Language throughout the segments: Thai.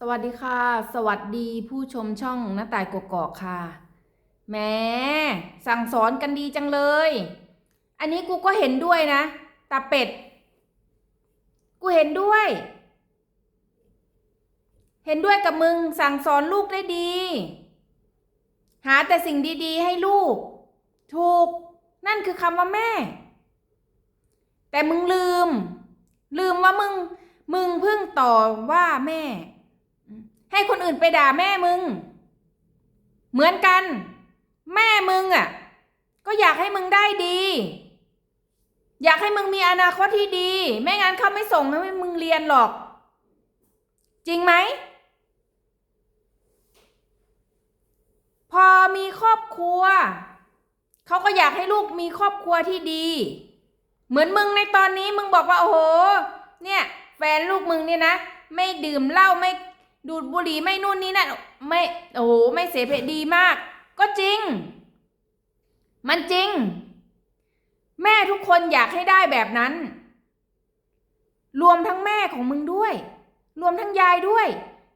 สวัสดีค่ะ สวัสดีผู้ชมช่องหน้าตายกกอกค่ะแหม้สั่งสอนกันดีจังเลย อันนี้กูก็เห็นด้วยนะตาเป็ด กูเห็นด้วย เห็นด้วยกับมึงสั่งสอนลูกได้ดี หาแต่สิ่งดีๆ ให้ลูก ถูก นั่นคือคำว่าแม่ แต่มึงลืม ลืมว่ามึง มึงเพิ่งต่อว่าแม่ ให้คนอื่นไปด่าแม่มึง เหมือนกัน แม่มึงอะ ก็อยากให้มึงได้ดี อยากให้มึงมีอนาคตที่ดี ไม่งั้นเขาไม่ส่งให้มึงเรียนหรอก จริงไหม พอมีครอบครัว เขาก็อยากให้ลูกมีครอบครัวที่ดี เหมือนมึงในตอนนี้มึงบอกว่าโอ้โห เนี่ยแฟนลูกมึงเนี่ยนะ ไม่ดื่มเหล้าไม่ ดูดบุหรี่ไม่นู่นนี่นั่นไม่โอ้โหไม่เสพดีมาก ก็จริง มันจริง แม่ทุกคนอยากให้ได้แบบนั้น รวมทั้งแม่ของมึงด้วย รวมทั้งยายด้วย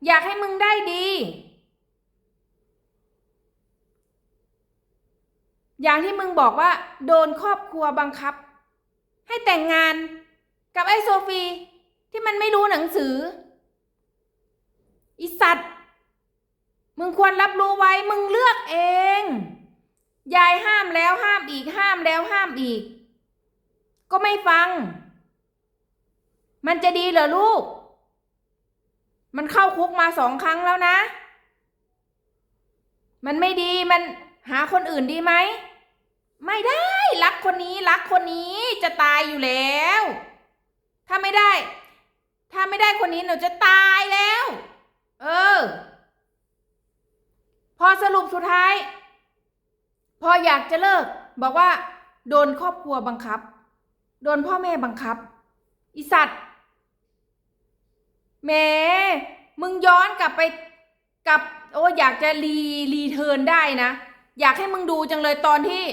อยากให้มึงได้ดี อย่างที่มึงบอกว่า โดนครอบครัวบังคับ ให้แต่งงานกับไอ้โซฟีที่มันไม่รู้หนังสือ อีสัตว์ มึงควรรับรู้ไว้ มึงเลือกเอง ยายห้ามแล้วห้ามอีกห้ามแล้วห้ามอีก ก็ไม่ฟัง มันจะดีเหรอลูก มันเข้าคุกมาสองครั้งแล้วนะ มันไม่ดีมันหาคนอื่นดีไหม ไม่ได้ รักคนนี้รักคนนี้จะตายอยู่แล้ว ถ้าไม่ได้ ถ้าไม่ได้คนนี้หนูจะตายแล้ว เออ พอสรุปสุดท้าย พออยากจะเลิก บอกว่า โดนครอบครัวบังคับ โดนพ่อแม่บังคับ อีสัตว์แหมมึงย้อนกลับไปกับ โอ้อยากจะรีรีเทิร์นได้นะ อยากให้มึงดูจังเลยตอนที่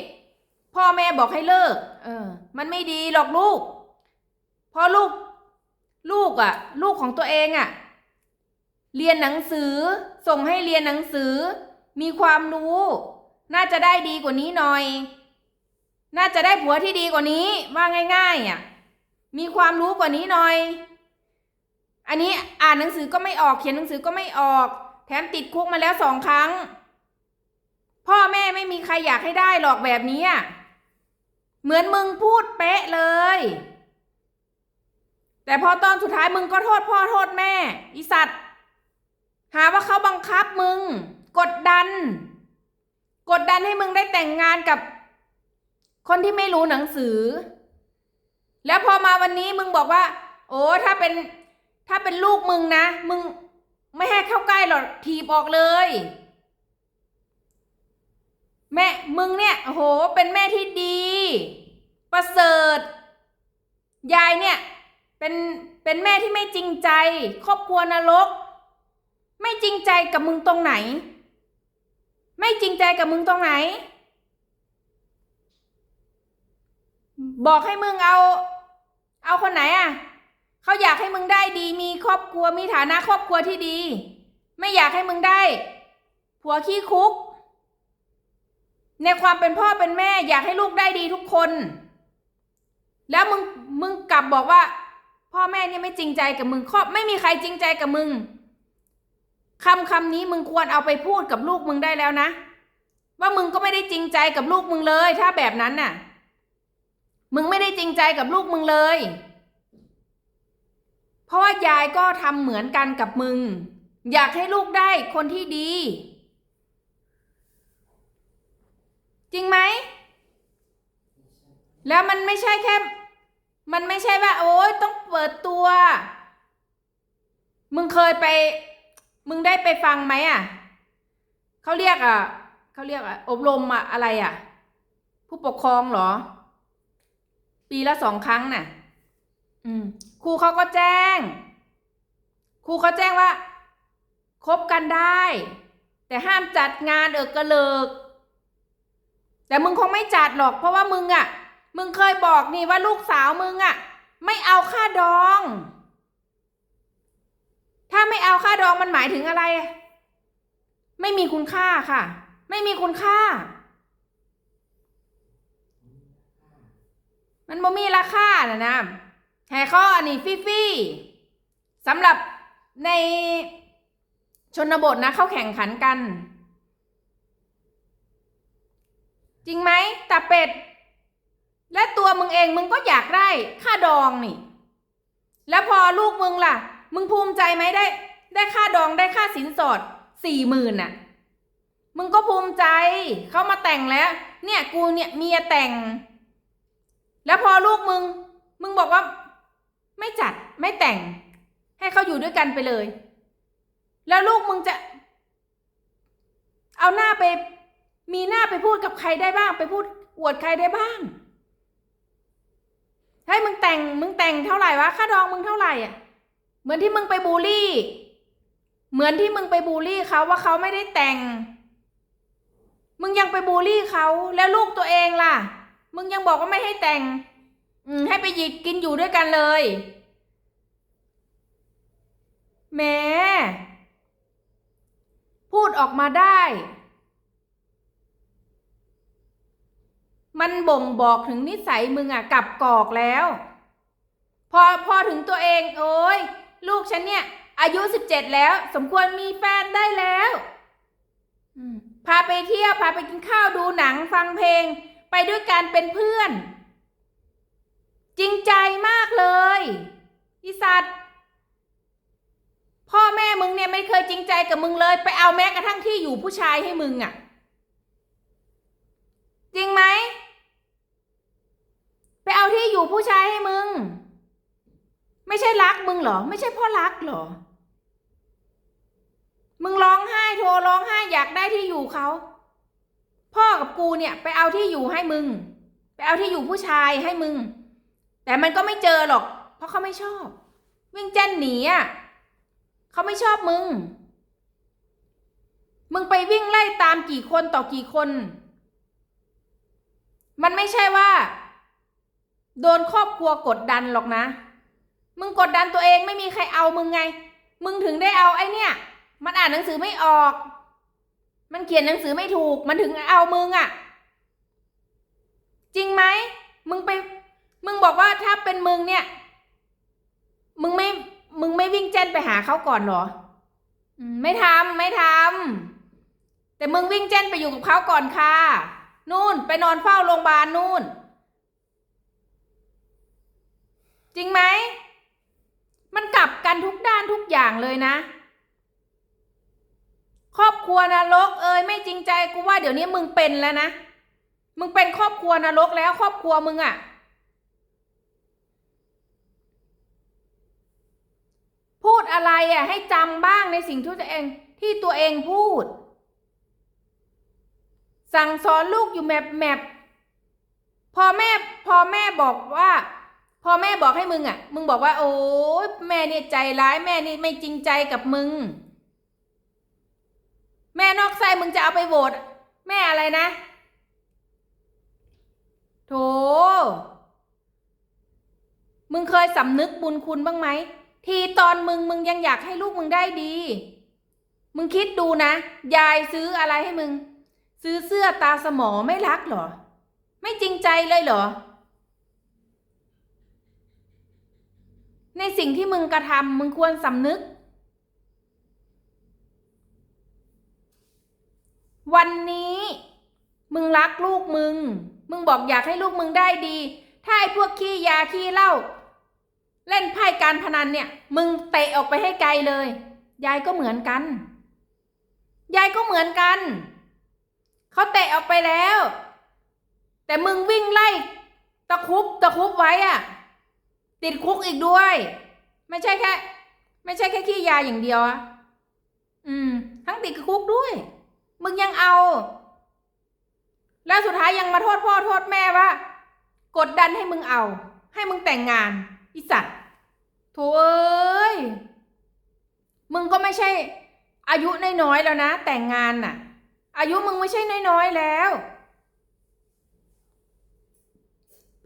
พ่อแม่บอกให้เลิก เออ มันไม่ดีหรอกลูกเพราะลูก ลูกอะ่ะ ลูกของตัวเองอะ่ะ เรียนหนังสือ ส่งให้เรียนหนังสือ มีความรู้ น่าจะได้ดีกว่านี้หน่อย น่าจะได้ผัวที่ดีกว่านี้ว่าง่ายๆอะมีความรู้กว่านี้หน่อย อันนี้อ่านหนังสือก็ไม่ออกเขียนหนังสือก็ไม่ออก แถมติดคุกมาแล้วสองครั้ง พ่อแม่ไม่มีใครอยากให้ได้หรอกแบบนี้อะเหมือนมึงพูดเป๊ะเลย แต่พอตอนสุดท้ายมึงก็โทษพ่อโทษแม่ อีสัตว์ หาว่าเขาบังคับมึง กดดัน กดดันให้มึงได้แต่งงานกับ คนที่ไม่รู้หนังสือ แล้วพอมาวันนี้มึงบอกว่า โอ้ถ้าเป็นถ้าเป็นลูกมึงนะ มึงไม่ให้เข้าใกล้หรอกถีบออกเลย แม่มึงเนี่ยโอ้โหเป็นแม่ที่ดี ประเสริฐ ยายเนี่ย เป็นเป็นแม่ที่ไม่จริงใจ ครอบครัวนรก ไม่จริงใจกับมึงตรงไหน ไม่จริงใจกับมึงตรงไหน บอกให้มึงเอา เอาคนไหนอะเขาอยากให้มึงได้ดี มีครอบครัวมีฐานะครอบครัวที่ดี ไม่อยากให้มึงได้ ผัวขี้คุก ในความเป็นพ่อเป็นแม่ อยากให้ลูกได้ดีทุกคน แล้วมึงมึงกลับบอกว่า พ่อแม่เนี่ยไม่จริงใจกับมึงครอบไม่มีใครจริงใจกับมึง คำคำนี้มึงควรเอาไปพูดกับลูกมึงได้แล้วนะ ว่ามึงก็ไม่ได้จริงใจกับลูกมึงเลย ถ้าแบบนั้นน่ะ มึงไม่ได้จริงใจกับลูกมึงเลย เพราะว่ายายก็ทำเหมือนกันกับมึง อยากให้ลูกได้คนที่ดี จริงไหม แล้วมันไม่ใช่แค่ มันไม่ใช่ว่า โอ๊ยต้องเปิดตัว มึงเคยไป มึงได้ไปฟังไหมอะเขาเรียกอะเขาเรียกอะอบรมอะอะไรอะ ผู้ปกครองเหรอ ปีละสองครั้งน่ะ อืมครูเขาก็แจ้ง ครูเขาแจ้งว่าคบกันได้ แต่ห้ามจัดงานเออกระเลิก แต่มึงคงไม่จัดหรอก เพราะว่ามึงอะ มึงเคยบอกนี่ว่าลูกสาวมึงอะ ไม่เอาค่าดอง ถ้าไม่เอาค่าดองมันหมายถึงอะไร ไม่มีคุณค่าค่ะ ไม่มีคุณค่า มันบ่มีราคานะนะแห่ข้ออันนี้ฟรี่ๆสำหรับในชนบทนะเขาแข่งขันกัน จริงไหมตาเป็ด และตัวมึงเองมึงก็อยากได้ค่าดองนี่ แล้วพอลูกมึงล่ะ มึงภูมิใจไหมได้ ได้ค่าดองได้ค่าสินสอดสี่หมื่นน่ะ มึงก็ภูมิใจเขามาแต่งแล้ว เนี่ยกูเนี่ยเมียแต่ง แล้วพอลูกมึง มึงบอกว่า ไม่จัดไม่แต่ง ให้เขาอยู่ด้วยกันไปเลย แล้วลูกมึงจะ เอาหน้าไป มีหน้าไปพูดกับใครได้บ้าง ไปพูดอวดใครได้บ้างให้มึงแต่งมึงแต่งเท่าไหร่วะค่าดองมึงเท่าไหร่อะ เหมือนที่มึงไปบูลลี่ เหมือนที่มึงไปบูลลี่เขาว่าเขาไม่ได้แต่ง มึงยังไปบูลลี่เขาแล้วลูกตัวเองล่ะ มึงยังบอกว่าไม่ให้แต่ง อืมให้ไปหยิกกินอยู่ด้วยกันเลยแหม่พูดออกมาได้ มันบ่งบอกถึงนิสัยมึงอะกลับกอกแล้ว พอพอถึงตัวเอง โอ้ย ลูกฉันเนี่ย อายุสิบเจ็ดแล้ว สมควรมีแฟนได้แล้วพาไปเที่ยว พาไปกินข้าวดูหนังฟังเพลง ไปด้วยกันเป็นเพื่อน จริงใจมากเลยอีสัตว์พ่อแม่มึงเนี่ยไม่เคยจริงใจกับมึงเลย ไปเอาแม้กระทั่งที่อยู่ผู้ชายให้มึงอะ่ะ จริงไหม ไปเอาที่อยู่ผู้ชายให้มึง ไม่ใช่รักมึงเหรอ ไม่ใช่พ่อรักเหรอ มึงร้องไห้โทรร้องไห้อยากได้ที่อยู่เขา พ่อกับกูเนี่ย ไปเอาที่อยู่ให้มึง ไปเอาที่อยู่ผู้ชายให้มึง แต่มันก็ไม่เจอหรอก เพราะเขาไม่ชอบ วิ่งแจ้นหนีอะเขาไม่ชอบมึง มึงไปวิ่งไล่ตามกี่คนต่อกี่คน มันไม่ใช่ว่า โดนครอบครัวกดดันหรอกนะ มึงกดดันตัวเองไม่มีใครเอามึงไง มึงถึงได้เอาไอ้เนี่ย มันอ่านหนังสือไม่ออก มันเขียนหนังสือไม่ถูก มันถึงเอามึงอะ่ะ จริงไหม มึงไป มึงบอกว่าถ้าเป็นมึงเนี่ย มึงไม่ มึงไม่วิ่งแจ้นไปหาเขาก่อนหรอ ไม่ทำไม่ทำ แต่มึงวิ่งแจ้นไปอยู่กับเขาก่อนค่ะ นู่นไปนอนเฝ้าโรงพยาบาลนู่น จริงไหม กันทุกด้านทุกอย่างเลยนะ ครอบครัวนรก เอ้ยไม่จริงใจกูว่าเดี๋ยวนี้มึงเป็นแล้วนะมึงเป็นครอบครัวนรกแล้ว ครอบครัวมึงอะพูดอะไรอะให้จำบ้างในสิ่งที่ตัวเองที่ตัวเองพูด สั่งสอนลูกอยู่แมบแมบพอแม่พอแม่บอกว่า พอแม่บอกให้มึงอะ มึงบอกว่า โอ้ยแม่เนี่ยใจร้ายแม่นี่ไม่จริงใจกับมึง แม่นอกใจมึงจะเอาไปโหวตแม่อะไรนะ โถ มึงเคยสำนึกบุญคุณบ้างไหม ทีตอนมึงมึงยังอยากให้ลูกมึงได้ดี มึงคิดดูนะ ยายซื้ออะไรให้มึง ซื้อเสื้อตาสมอไม่รักหรอ ไม่จริงใจเลยเหรอ ใน สิ่งที่มึงกระทำมึงควรสำนึก วันนี้ มึงรักลูกมึง มึงบอกอยากให้ลูกมึงได้ดี ถ้าไอ้พวกขี้ยาขี้เหล้าเล่นไพ่การพนันเนี่ย มึงเตะออกไปให้ไกลเลย ยายก็เหมือนกัน ยายก็เหมือนกัน เขาเตะออกไปแล้ว แต่มึงวิ่งไล่ตะคุบตะคุบไว้อะ ติดคุกอีกด้วย ไม่ใช่แค่ ไม่ใช่แค่ขี้ยาอย่างเดียวอะอืม ทั้งติดคุกด้วย มึงยังเอา แล้วสุดท้ายยังมาโทษพ่อโทษแม่ว่ากดดันให้มึงเอา ให้มึงแต่งงานอีสัตว์โถเอ้ยมึงก็ไม่ใช่ อายุน้อยๆแล้วนะ แต่งงานน่ะ อายุมึงไม่ใช่น้อยๆแล้ว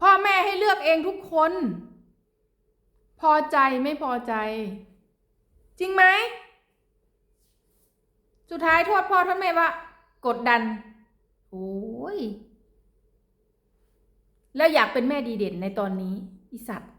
พ่อแม่ให้เลือกเองทุกคน พอใจไม่พอใจ จริงไหม สุดท้ายโทษพ่อโทษแม่ว่า กดดัน โอ้ย แล้วอยากเป็นแม่ดีเด่นในตอนนี้ อีสัตว